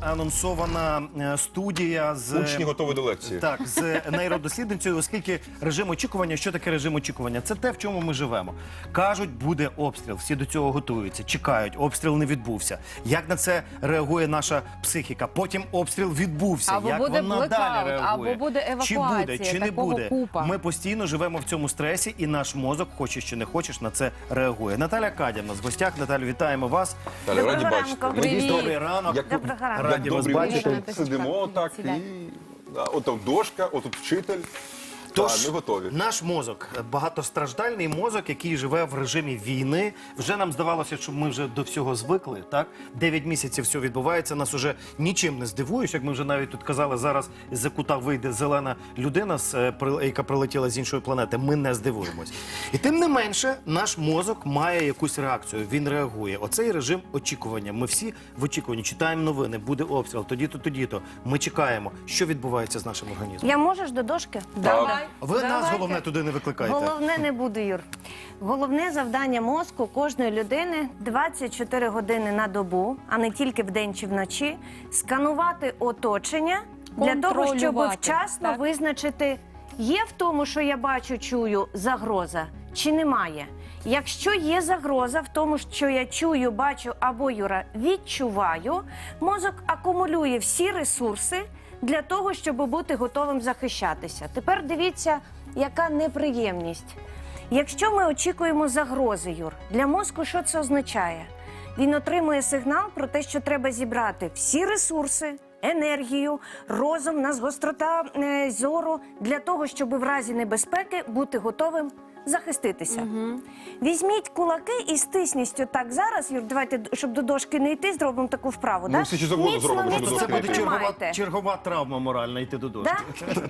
Анонсована е, студія з Учні готові до лекції. так з нейродослідницею, оскільки режим очікування, що таке режим очікування? Це те, в чому ми живемо. Кажуть, буде обстріл. Всі до цього готуються, чекають. Обстріл не відбувся. Як на це реагує наша психіка? Потім обстріл відбувся. Або Як буде вона блекаут, далі реагує? або буде Чи буде, чи не такого буде? купа. Ми постійно живемо в цьому стресі, і наш мозок, хочеш чи не хочеш, на це реагує. Наталя нас в гостях. Наталю, вітаємо вас. Далі, раді Доброго бачити. ранку. Привіт. Добрий ранок. Як, Доброго ранку. Раді як вас добрі бачити. сидимо так і... Да, от там дошка, отут вчитель. Тож ми готові. наш мозок, багатостраждальний мозок, який живе в режимі війни. Вже нам здавалося, що ми вже до всього звикли. Так, дев'ять місяців все відбувається. Нас уже нічим не здивуєш. Як ми вже навіть тут казали, зараз з-за кута вийде зелена людина, з, е, яка прилетіла з іншої планети. Ми не здивуємось. І тим не менше, наш мозок має якусь реакцію. Він реагує. Оцей режим очікування. Ми всі в очікуванні читаємо новини. Буде обстріл. Тоді то, тоді то. Ми чекаємо, що відбувається з нашим організмом. Я можеш до дошки? Давай. Ви нас головне туди не викликайте. Головне не буду, Юр. Головне завдання мозку кожної людини 24 години на добу, а не тільки вдень чи вночі, сканувати оточення для того, щоб Контролювати, вчасно так? визначити, є в тому, що я бачу, чую загроза, чи немає. Якщо є загроза в тому, що я чую, бачу або Юра відчуваю, мозок акумулює всі ресурси для того, щоб бути готовим захищатися. Тепер дивіться, яка неприємність. Якщо ми очікуємо загрози, Юр, для мозку що це означає? Він отримує сигнал про те, що треба зібрати всі ресурси, енергію, розум, нас гострота е, зору для того, щоб в разі небезпеки бути готовим захиститися. Візьміть кулаки і стисніть отак зараз, Юр, давайте, щоб до дошки не йти, зробимо таку вправу. Ну, да? всі чи завгодно Міцно, зробимо, щоб міцно до Це дошки буде йти. чергова, чергова травма моральна йти до дошки.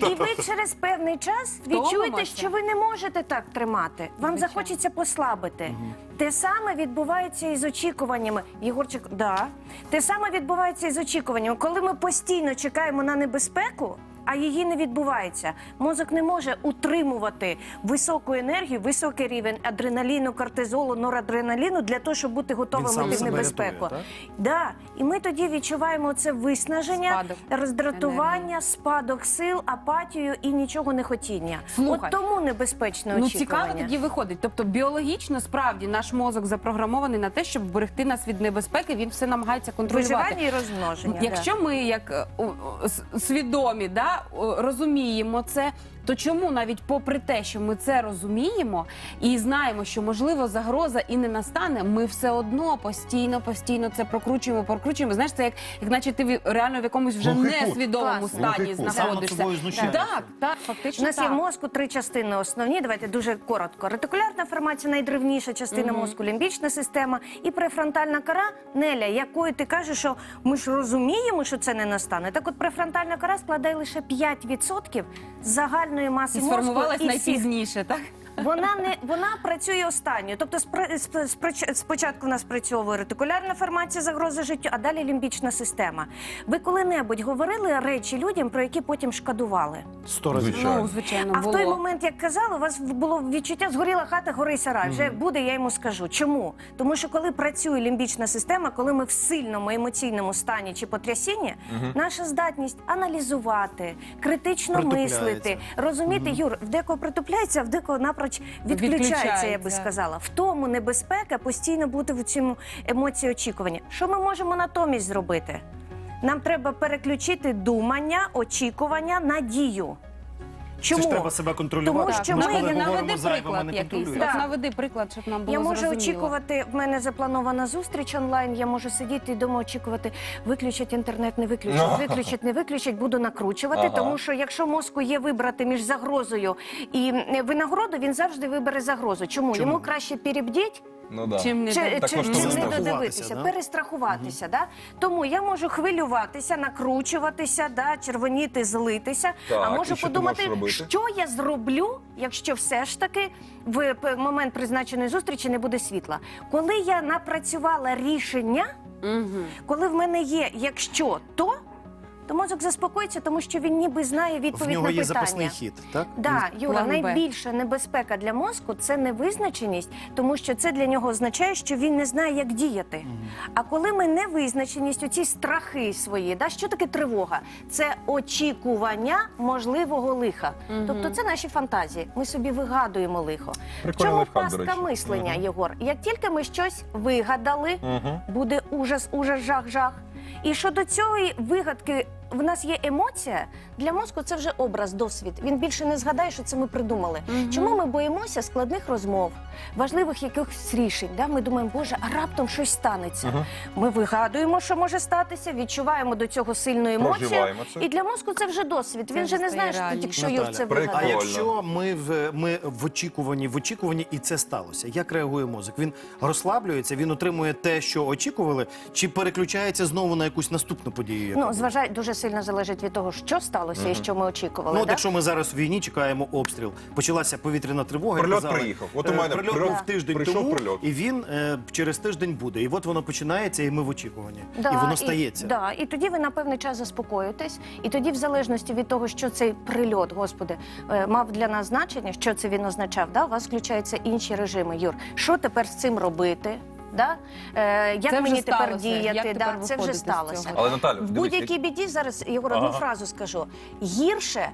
Да? І ви через певний час відчуєте, Втомимося. що ви не можете так тримати. Вам захочеться послабити. Те саме відбувається і з очікуваннями. Єгорчик, да. Те саме відбувається і з очікуваннями. Коли ми постійно чекаємо на небезпеку. А її не відбувається. Мозок не може утримувати високу енергію, високий рівень адреналіну, кортизолу, норадреналіну для того, щоб бути готовими в небезпеку. рятує, да. І ми тоді відчуваємо це виснаження, Спадок роздратування, спадок сил, апатію і нічого не хотіння. Слухай, От тому небезпечне Ну очікування. цікаво тоді виходить. Тобто біологічно справді наш мозок запрограмований на те, щоб берегти нас від небезпеки. Він все намагається контролювати. Виживання і розмноження. Якщо ми як е, свідомі да, розуміємо це, то чому навіть попри те, що ми це розуміємо і знаємо, що можливо загроза і не настане, ми все одно постійно, постійно це прокручуємо, прокручуємо. Знаєш, це як, як наче ти реально в якомусь вже Глухий кут. несвідомому стані Глухий кут. Знаходишся. собою знущаєшся. Так, так, У фактично нас є так. в мозку три частини основні. Давайте дуже коротко. Ретикулярна формація найдревніша частина мозку, лімбічна система і префронтальна кора Неля, якою ти кажеш, що ми ж розуміємо, що це не настане. Так от префронтальна кора складає лише 5% загальної маси І мозку. сформувалась і всіх найпізніше, так? Вона не вона працює останньою. Тобто, спри- спри- спочатку в нас працьовує ретикулярна формація загрози життю, а далі лімбічна система. Ви коли-небудь говорили речі людям, про які потім шкодували? Сто разів. Звичайно. Ну, звичайно, А в той момент, як казали, у вас було відчуття згоріла хата, гори сарай. Вже буде, я йому скажу. Чому? Тому що коли працює лімбічна система, коли ми в сильному емоційному стані чи потрясінні, наша здатність аналізувати, критично мислити, розуміти, Юр, в декого притупляється, а в декого напроч відключається, Відключається. я би сказала. В тому небезпека постійно бути в цьому емоції очікування. Що ми можемо натомість зробити? Нам треба переключити думання, очікування на дію. Чому? Це ж треба себе контролювати. Тому що Ми ж коли наведи, говоримо наведи ми приклад не якийсь. контролюємо. Наведи приклад, щоб нам було Я можу зрозуміло. очікувати. В мене запланована зустріч онлайн. Я можу сидіти і дома очікувати. Виключать інтернет, не виключать, виключать, не виключать. Буду накручувати. Ага. Тому що якщо мозку є вибрати між загрозою і винагороду, він завжди вибере загрозу. Чому, Чому? йому краще перебдіть, Ну да. Чим не чи, чи, не додивитися, да? перестрахуватися. Да? Тому я можу хвилюватися, накручуватися, да? червоніти, злитися. Так, а можу і що ти подумати, можеш робити? що я зроблю, якщо все ж таки в п- момент призначеної зустрічі не буде світла. Коли я напрацювала рішення, коли в мене є якщо то. То мозок заспокоїться, тому що він ніби знає В відповідь нього на є питання. запасний хід, так? Да, Юра, План Б. найбільша небезпека для мозку це невизначеність, тому що це для нього означає, що він не знає, як діяти. А коли ми невизначеність, оці страхи свої, да, що таке тривога? Це очікування можливого лиха. Тобто це наші фантазії. Ми собі вигадуємо лихо. Прикольний Чому лайфхак, до пастка речі. мислення, Єгор? Як тільки ми щось вигадали, Мгм. буде ужас, ужас, жах, жах. І щодо цієї вигадки, в нас є емоція. Для мозку це вже образ, досвід. Він більше не згадає, що це ми придумали. Чому ми боїмося складних розмов, важливих якихось рішень? Да? Ми думаємо, боже, а раптом щось станеться. Ми вигадуємо, що може статися, відчуваємо до цього сильну емоцію. Це. І для мозку це вже досвід. Це Він вже не знає, що якщо реальністю. Юр це Наталя, вигадав. А якщо ми в ми в очікуванні, в очікуванні, і це сталося, як реагує мозок? Він розслаблюється, він отримує те, що очікували, чи переключається знову на якусь наступну подію? Ну, буде? зважай, дуже сильно залежить від того, що сталося і що ми очікували. Ну, от да? якщо ми зараз в війні чекаємо обстріл, почалася повітряна тривога. Прильот казали. приїхав. От у Е, мене прильот прильот- був тиждень прийшов тому, прильот. і він е, через тиждень буде. І от воно починається, і ми в очікуванні. Да, і воно стається. да, і тоді ви на певний час заспокоїтесь. І тоді, в залежності від того, що цей прильот, господи, е, мав для нас значення, що це він означав, да, у вас включаються інші режими. Юр, що тепер з цим робити? Да? Е, як Це вже мені тепер сталося. Як діяти? тепер да, це вже сталося. Але Наталю, В дивись, будь-якій як- біді зараз Єгор, одну Ага. фразу скажу: гірше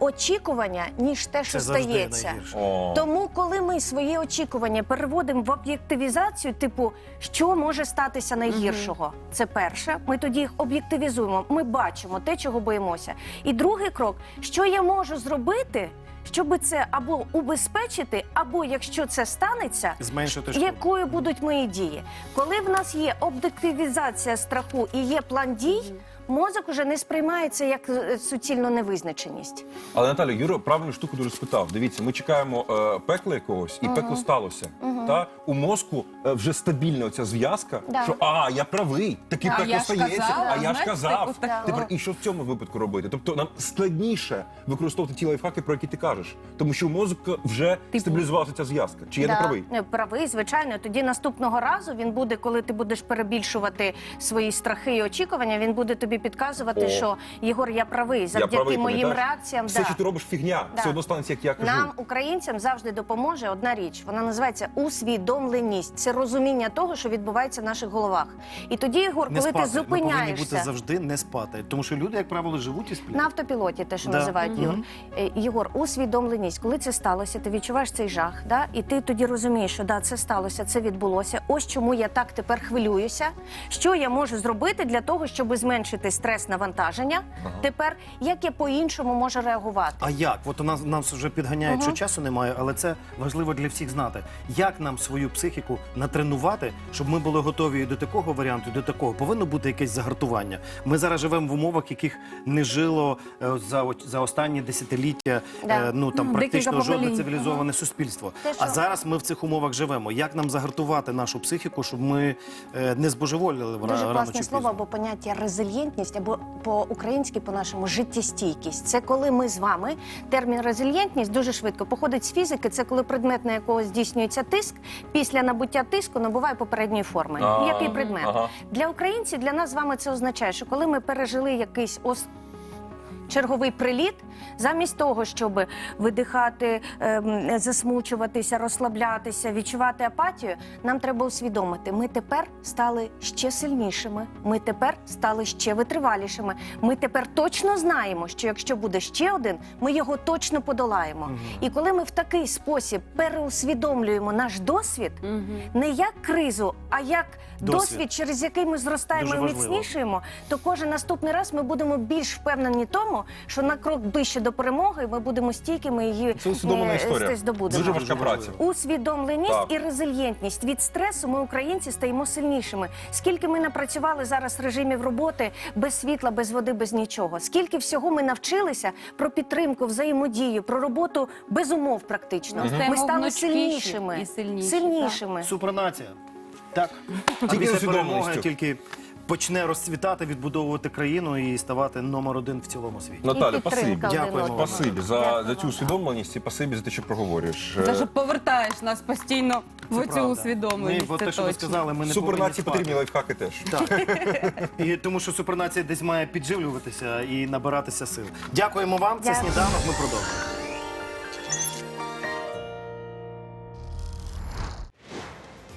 очікування, ніж те, що Це завжди стається. найгірше. О. Тому, коли ми свої очікування переводимо в об'єктивізацію, типу, що може статися найгіршого, це перше. Ми тоді їх об'єктивізуємо. Ми бачимо те, чого боїмося. І другий крок, що я можу зробити, щоб це або убезпечити, або якщо це станеться. Зменшити шкоду. Якою будуть мої дії? Коли в нас є об'єктивізація страху і є план дій, мозок уже не сприймається як е, суцільну невизначеність. Але Наталю, Юра правильну штуку дуже спитав. Дивіться, ми чекаємо е, пекла якогось, і пекло сталося. Та у мозку е, вже стабільна оця зв'язка, Да. що а я правий, таке А пекло я ж казала, а я ж знаєте, казав. ось так, Тепер і що в цьому випадку робити? Тобто нам складніше використовувати ті лайфхаки, про які ти кажеш, тому що у мозку вже Типу. стабілізувалася ця зв'язка. Чи я не Да, правий? е, Правий, звичайно. Тоді наступного разу він буде, коли ти будеш перебільшувати свої страхи і очікування, він буде тобі підказувати, О. що Єгор, я правий, завдяки я правий, моїм пам'ятаєш? реакціям. Все, да. що ти робиш, фігня. Да. Все одно станеться, як я кажу. Нам, українцям, завжди допоможе одна річ. Вона називається усвідомленість. Це розуміння того, що відбувається в наших головах. І тоді, Єгор, Не коли спати. ти Ми повинні бути завжди не спати. Тому що люди, як правило, живуть і сплять. на автопілоті, те, що Да. називають Єгор. Е, Єгор, усвідомленість, коли це сталося, ти відчуваєш цей жах, да? і ти тоді розумієш, що да, це сталося, це відбулося. Ось чому я так тепер хвилююся. Що я можу зробити для того, щоб зменшити стрес навантаження? Тепер як я по-іншому можу реагувати? А як? От у нас нас вже підганяють, що часу немає, але це важливо для всіх знати. Як нам свою психіку натренувати, щоб ми були готові і до такого варіанту, і до такого. Повинно бути якесь загартування. Ми зараз живемо в умовах, яких не жило е, за, за останні десятиліття. Да. е, Ну там практично жодне цивілізоване суспільство. Те, А зараз ми в цих умовах живемо. Як нам загартувати нашу психіку, щоб ми е, не збожеволіли Дуже рано класне чи слово або поняття резильєнтність, або по-українськи, по-нашому життєстійкість. Це коли ми з вами термін резильєнтність дуже швидко походить з фізики. Це коли предмет, на якого здійснюється тиск, після набуття тиску набуває попередньої форми. Який предмет для українців, для нас з вами це означає, що коли ми пережили якийсь ос. Черговий приліт, замість того, щоб видихати, ем, засмучуватися, розслаблятися, відчувати апатію, нам треба усвідомити, ми тепер стали ще сильнішими, ми тепер стали ще витривалішими. Ми тепер точно знаємо, що якщо буде ще один, ми його точно подолаємо. І коли ми в такий спосіб переусвідомлюємо наш досвід, не як кризу, а як Досвід. досвід, через який ми зростаємо Дуже і міцнішуємо, то кожен наступний раз ми будемо більш впевнені тому, що на крок ближче до перемоги ми будемо стійкими її Це усвідомлена е, історія. здобудемо. Дуже важка праця. Усвідомленість Так. і резильєнтність від стресу ми, українці, стаємо сильнішими. Скільки ми напрацювали зараз режимів роботи без світла, без води, без нічого. Скільки всього ми навчилися про підтримку, взаємодію, про роботу без умов практично. Ми Ми стали сильнішими. і сильніші, сильнішими. Супернація. Так. Тільки Після усвідомленістю. перемоги тільки почне розцвітати, відбудовувати країну і ставати номер один в цілому світі. Наталя, спасибі. Дякуємо Спасибі за, за цю усвідомленість і спасибі за те, що проговорюєш. За Е, що повертаєш нас постійно в цю правда. усвідомленість. Ми, це те, що ви точно. сказали, ми не Супернації повинні потрібні лайфхаки теж. Так. І тому що супернація десь має підживлюватися і набиратися сил. Дякуємо вам. Це Дякую. сніданок. Ми продовжуємо.